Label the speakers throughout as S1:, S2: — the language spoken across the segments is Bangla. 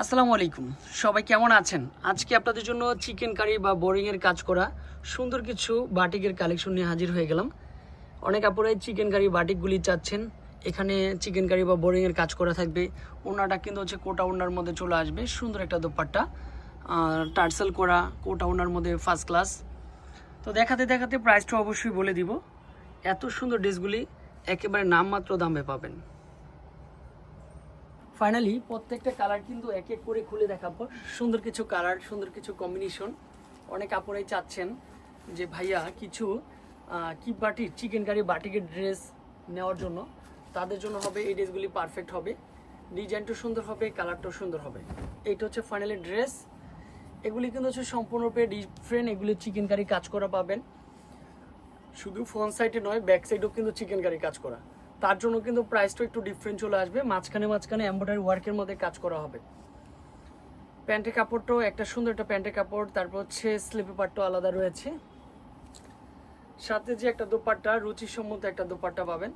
S1: আসসালামু আলাইকুম। সবাই কেমন আছেন? আজকে আপনাদের জন্য চিকেন কারি বা বোরিংয়ের কাজ করা সুন্দর কিছু বাটিকের কালেকশন নিয়ে হাজির হয়ে গেলাম। অনেক আপুরাই চিকেন কারি বাটিকগুলি চাচ্ছেন। এখানে চিকেন কারি বা বোরিংয়ের কাজ করা থাকবে। ওনাটা কিন্তু হচ্ছে কোটা ওনার মধ্যে চলে আসবে। সুন্দর একটা দোপাট্টা। টার্সেল করা কোটা ওনার মধ্যে ফার্স্ট ক্লাস তো দেখাতে দেখাতে প্রাইসটা অবশ্যই বলে দিব। এত সুন্দর ড্রেসগুলি একেবারে নামমাত্র দামে পাবেন। ফাইনালি প্রত্যেকটা কালার কিন্তু এক এক করে খুলে দেখাবো। সুন্দর কিছু কালার সুন্দর কিছু কম্বিনেশন অনেক কাপড়াই চাচ্ছেন যে, ভাইয়া, কিছু কি বাটির চিকেন কারি বাটিকের ড্রেস নেওয়ার জন্য? তাদের জন্য হবে, এই ড্রেসগুলি পারফেক্ট হবে। ডিজাইনটাও সুন্দর হবে কালারটাও সুন্দর হবে। এইটা হচ্ছে ফাইনালি ড্রেস এগুলি কিন্তু হচ্ছে সম্পূর্ণরূপে ডিফারেন্ট এগুলি চিকেন কারি কাজ করা পাবেন। শুধু ফ্রন্ট সাইডে নয় ব্যাক সাইডেও কিন্তু চিকেন কারি কাজ করা। তার জন্য কিন্তু প্রাইসটা একটু ডিফারেন্ট চলে আসবে। মাঝখানে মাঝখানে এম্ব্রয়ডারি ওয়ার্কের মধ্যে কাজ করা হবে। প্যান্টের কাপড়টাও একটা সুন্দর একটা প্যান্টের কাপড়, তারপর হচ্ছে স্লিপি পাটটাও আলাদা রয়েছে। সাথে যে একটা দোপাট্টা, রুচিসম্মত একটা দোপাট্টা পাবেন।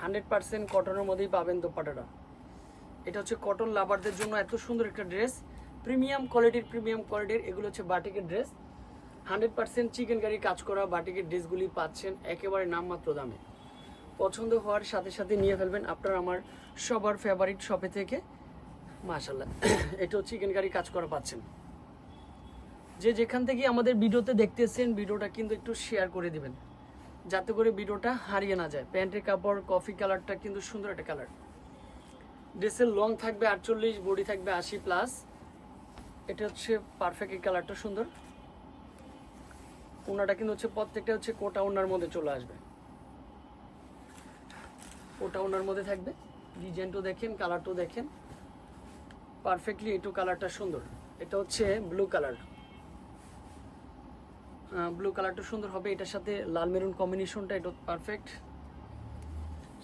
S1: হান্ড্রেড পার্সেন্ট কটনের মধ্যেই পাবেন দোপাট্টাটা। এটা হচ্ছে কটন লাভারদের জন্য এত সুন্দর একটা ড্রেস প্রিমিয়াম কোয়ালিটির প্রিমিয়াম কোয়ালিটির এগুলো হচ্ছে বাটিকের dress hundred percent chikankari কাজ করা বাটিকের ড্রেসগুলি পাচ্ছেন একেবারে নামমাত্র দামে। পছন্দ হওয়ার সাথে সাথে নিয়ে ফেলবেন আপনার আমার সবার ফেভারিট শপে থেকে। মাশাল্লাহ এটাও চিকেন কারি কাজ করা পাচ্ছেন। যে যেখান থেকে আমাদের ভিডিওতে দেখতেছেন, ভিডিওটা কিন্তু একটু শেয়ার করে দিবেন। যাতে করে ভিডিওটা হারিয়ে না যায়। প্যান্টের কাপড় কফি কালারটা কিন্তু সুন্দর একটা কালার ড্রেসের লং থাকবে আটচল্লিশ বডি থাকবে আশি প্লাস এটা হচ্ছে পারফেক্ট এই কালারটা সুন্দর। ওনাটা কিন্তু হচ্ছে প্রত্যেকটা হচ্ছে কোটা ওনার মধ্যে চলে আসবে। ওটা ওনার মধ্যে থাকবে। ডিজাইনটাও দেখেন কালারটাও দেখেন। পারফেক্টলি এটু কালারটা সুন্দর। এটা হচ্ছে ব্লু কালার ব্লু কালারটা সুন্দর হবে। এটার সাথে লাল মেরুন কম্বিনেশনটা এটা পারফেক্ট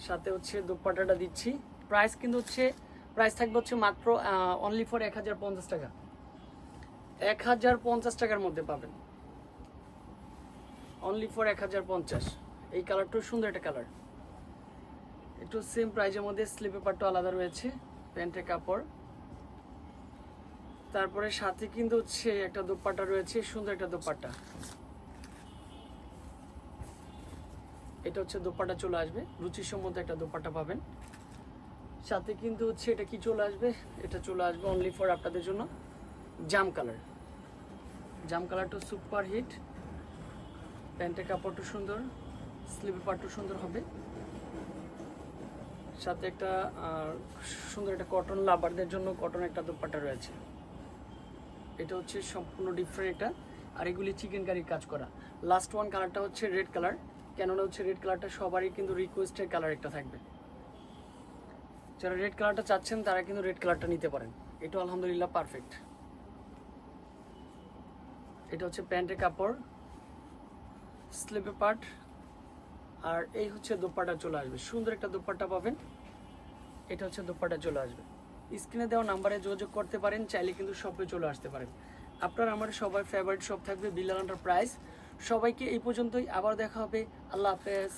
S1: সাথে হচ্ছে দোপাট্টাটা দিচ্ছি। প্রাইস কিন্তু হচ্ছে প্রাইস থাকবে হচ্ছে মাত্র অনলি ফর এক হাজার পঞ্চাশ টাকা। এক হাজার পঞ্চাশ টাকার মধ্যে পাবেন। অনলি ফর এক হাজার পঞ্চাশ। এই কালারটাও সুন্দর একটা কালার একটু সেম প্রাইজের মধ্যে স্লিপে পাটটা আলাদা রয়েছে, প্যান্টের কাপড়। তারপরে সাথে কিন্তু হচ্ছে একটা দোপাট্টা রয়েছে, সুন্দর একটা দোপাট্টা। এটা হচ্ছে দোপাট্টা চলে আসবে, রুচিসম্মত একটা দোপাট্টা পাবেন। সাথে কিন্তু হচ্ছে এটা কি চলে আসবে? এটা চলে আসবে অনলি ফর আপনাদের জন্য জাম কালার জাম কালারটা সুপার হিট প্যান্টের কাপড়টা সুন্দর স্লিপের পাটটা সুন্দর হবে। সাথে একটা সুন্দর একটা কটন লাভারদের জন্য কটন একটা দোপাট্টা রয়েছে। এটা হচ্ছে সম্পূর্ণ ডিফারেন্ট একটা, আর এগুলি চিকেন কারির কাজ করা। লাস্ট ওয়ান কালারটা হচ্ছে রেড কালার কেননা হচ্ছে রেড কালারটা সবারই কিন্তু রিকোয়েস্টের কালার একটা থাকবে। যারা রেড কালারটা চাচ্ছেন, তারা কিন্তু রেড কালারটা নিতে পারেন। এটা আলহামদুলিল্লাহ পারফেক্ট এটা হচ্ছে প্যান্টের কাপড়। স্লিপে পার্ট আর এই হচ্ছে দোপাটা চলে আসবে। সুন্দর একটা দোপাটা পাবেন। এটা হচ্ছে দোপাটা চলে আসবে। স্ক্রিনে দেওয়া নাম্বারে যোগাযোগ করতে পারেন, চাইলে কিন্তু শপে চলে আসতে পারেন। আপনার, আমার সবার ফেভারিট শপ থাকবে বিলাল প্রাইস সবাইকে এই পর্যন্তই। আবার দেখা হবে। আল্লাহ হাফেজ।